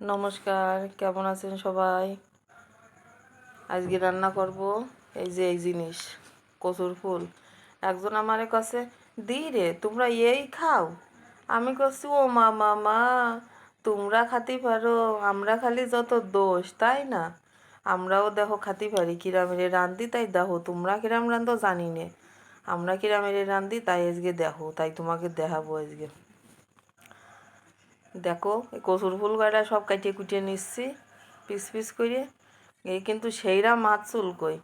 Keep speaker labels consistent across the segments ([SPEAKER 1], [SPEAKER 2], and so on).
[SPEAKER 1] নমস্কার, কেমন আছেন সবাই? আজকে রান্না করব এই যে এই জিনিস, কচুর ফুল। একজন আমার কাছে দি রে, তোমরা এই খাও। আমি করছি ও মা মা মা, তোমরা খাতে পারো, আমরা খালি যত দোষ, তাই না? আমরাও দেখো খাতে পারি কিরামের রান্ধি তাই দেখো, তোমরা কিরাম রান্ধো জানি নে। আমরা কিরামের রান্ধি তাই আজকে দেখো, তাই তোমাকে দেখাবো আজকে। দেখো, এই কচুর ফুল কয়টা সব কাটিয়ে কুটিয়ে নিচ্ছি, পিস পিস করে। এই কিন্তু সেইরা মাছ চুলকই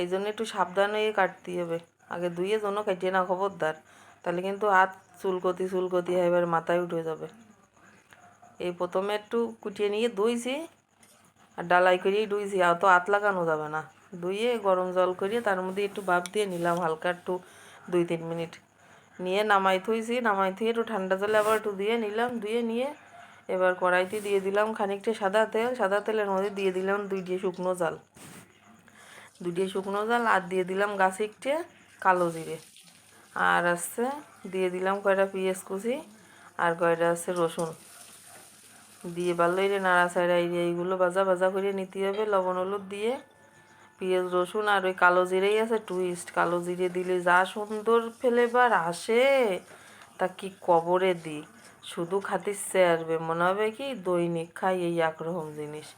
[SPEAKER 1] এই জন্য একটু সাবধান হয়ে কাটতে হবে। আগে দুইয়ে জন্য কাটিয়ে না খবরদার। তাহলে কিন্তু হাত চুলকতি চুলকতি এবার মাথায় উঠে যাবে। এই প্রথমে একটু কুটিয়ে নিয়ে ধুইছি, আর ডালাই করেই ধুইছি। আর তো হাত লাগানো যাবে না। ধুইয়ে গরম জল করিয়ে তার মধ্যে একটু ভাপ দিয়ে নিলাম, হালকা একটু দুই তিন মিনিট। নিয়ে নামাই থুইছি, নামাই থুয়ে একটু ঠান্ডা জলে আবার একটু দিয়ে নিলাম, ধুয়ে নিয়ে এবার কড়াইতে দিয়ে দিলাম খানিকটা সাদা তেল, সাদা তেলের মধ্যে দিয়ে দিলাম দুইটি শুকনো জাল। দুইটি শুকনো জাল আর দিয়ে দিলাম গাছিকটে কালো জিরে। আর আছে দিয়ে দিলাম কয়টা পেঁয়াজ কুচি আর কয়টা আছে রসুন। দিয়ে ভালো রে নাড়া ছাড়া এইগুলো ভাজা ভাজা করে নিতে হবে, লবণ হলুদ দিয়ে। পেঁয়াজ, রসুন আর ওই কালো জিরেই আছে টুইস্ট কালো জিরে দিলে যা সুন্দর ফ্লেভার আসে। তা কি কবরে দিই শুধু খাতে চেয়ারবে মনে হবে কি দৈনিক খাই এই একরকম জিনিস।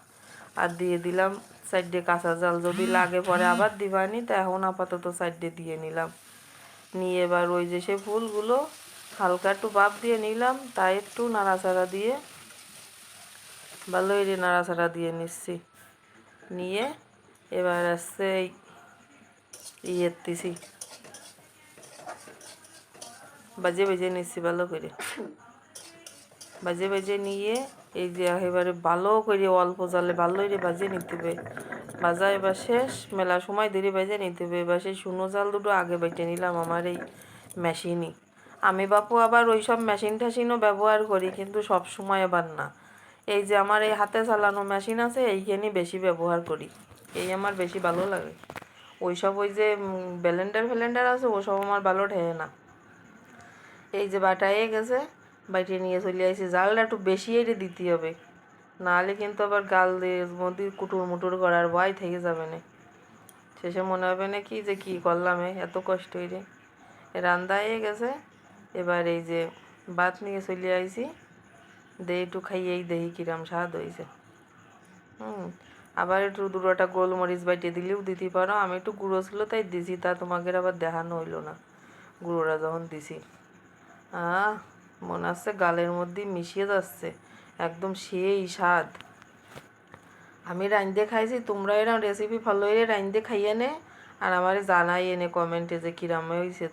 [SPEAKER 1] আর দিয়ে দিলাম সাইডে কাঁচা জাল যদি লাগে পরে আবার দিবানি। তা এখন আপাতত সাইডে দিয়ে নিলাম। নিয়ে এবার ওই যে সে ফুলগুলো হালকা একটু বাপ দিয়ে নিলাম। তাই একটু নাড়াচাড়া দিয়ে ভালোই রে নাড়াচাড়া দিয়ে নিচ্ছি। নিয়ে এবার আসছে ইয়ের দিছি। বাজে বেজে নিচ্ছি ভালো করে। বাজে বাজে নিয়ে এই যে একেবারে ভালো করে অল্প জালে ভালো করে বাজে নিতে হবে। বাজা এবার শেষ, মেলা সময় ধরে বাজে নিতে হবে। এবার সেই শুনো জাল দুটো আগে বেটে নিলাম আমার এই মেশিনই। আমি বাপু আবার ওই সব মেশিন টেশিনও ব্যবহার করি, কিন্তু সব সময় আবার না। এই যে আমার এই হাতে চালানো মেশিন আছে, এইখানেই বেশি ব্যবহার করি। এই আমার বেশি ভালো লাগে। ওই সব ওই যে ব্যালেন্ডার ফ্যালেন্ডার আছে, ওসব আমার ভালো ঠেয়ে না। এই যে বাটায়ে গেছে বাইটে নিয়ে চলে আসি জালটা একটু বেশি এটে দিতে হবে। নাহলে কিন্তু আবার গাল দিয়ে মধ্যে কুটুর মুটুর করার ভয় থেকে যাবে না। শেষে মনে হবে না কি যে কি করলাম এত কষ্ট হইরে রান্দা হয়ে গেছে, এবার এই যে ভাত নিয়ে চলে আইছি। দে একটু খাইয়েই দেহি কিরাম স্বাদ হয়েছে হুম। আবার একটু দুটোটা গোলমরিচ বাইটে দিলেও দিতে পারো। আমি একটু গুঁড়ো ছিল, তাই দিছি, তা তোমাকে আবার দেখানো হইল না। গুঁড়োটা যখন দিছি। আহ, মনে হচ্ছে গালের মধ্যে মিশিয়ে যাচ্ছে। একদম সেই স্বাদ। আমি রাঁধতে খাইছি, তোমরা এরকম রেসিপি ফলো করে রাঁধতে খাইয়ে নে। আর আমার জানাই এনে কমেন্টে যে কিরাম হয়েছে